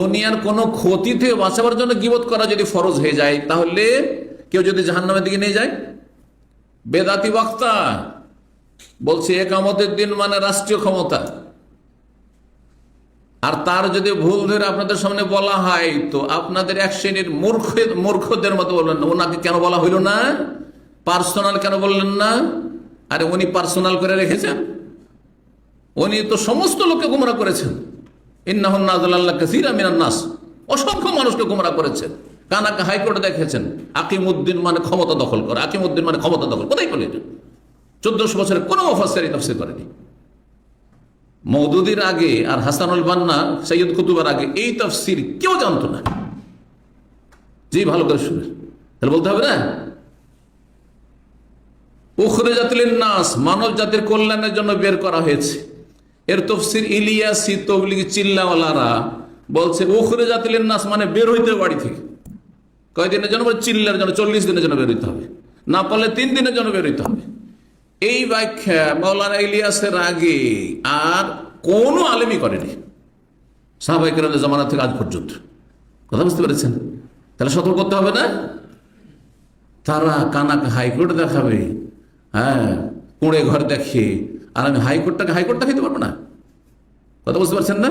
দুনিয়ার কোনো ক্ষতি থেকে বাঁচাবার জন্য গিবত করা যদি ফরজ হয়ে যায়, তাহলে কেউ যদি জাহান্নামের দিকে নিয়ে যায়? বেদাতি বক্তা বলছে, একামতের দিন মানে রাষ্ট্রীয় ক্ষমতা। আর তার যদি ভুল ধরে আপনাদের সামনে বলা হয়, তো আপনাদের এক শ্রেণির মূর্খ, মূর্খদের মতো বললেন না। ওনাকে কেন বলা হইল না? পার্সোনাল কেন বললেন না? আরে উনি পার্সোনাল করে রেখেছেন। উনি তো সমস্ত লোককে গুমরা করেছেন। নাস। অসংখ্য মানুষকে গুমরা করেছেন। কানাকে হাইকোর্টে দেখেছেন। আকিম উদ্দিন মানে ক্ষমতা দখল করে। আকিম উদ্দিন মানে ক্ষমতা দখল। কোথায় বলে চোদ্দশো বছরে কোনো অফাসারি তফসিল করেনি। মৌদুদির আগে আর হাসানুল বান্না, সৈয়দ কুতুবার আগে এই তফসির কেউ জানতো না। জি, ভালো করে শুনে। তাহলে বলতে হবে না? উখরে জাতির নাস মানব জাতির কল্যাণের জন্য বের করা হয়েছে। এর তফসির ইলিয়াসি তবলিগি চিল্লাওয়ালারা বলছে, উখরে জাতির নাস মানে বের হইতে বাড়ি থেকে। কয়দিনের জন্য? চিল্লার জন্য, চল্লিশ দিনের জন্য বের হইতে হবে। না পারলে তিন দিনের জন্য বের হইতে হবে। এই ব্যাখ্যা মৌলানা ইলিয়াসের আগে আর কোনো আলেমই করেনি। সাহাবাহিকের জামানা থেকে আজ পর্যন্ত। কথা বুঝতে পেরেছেন? তাহলে সতর্ক করতে হবে না? তারা কানাকে হাইকোর্ট দেখাবে হ্যাঁ কুঁড়ে ঘর দেখে আর আমি হাইকোর্টটাকে হাইকোর্টটা খেতে পারব না? কথা বুঝতে পারছেন না?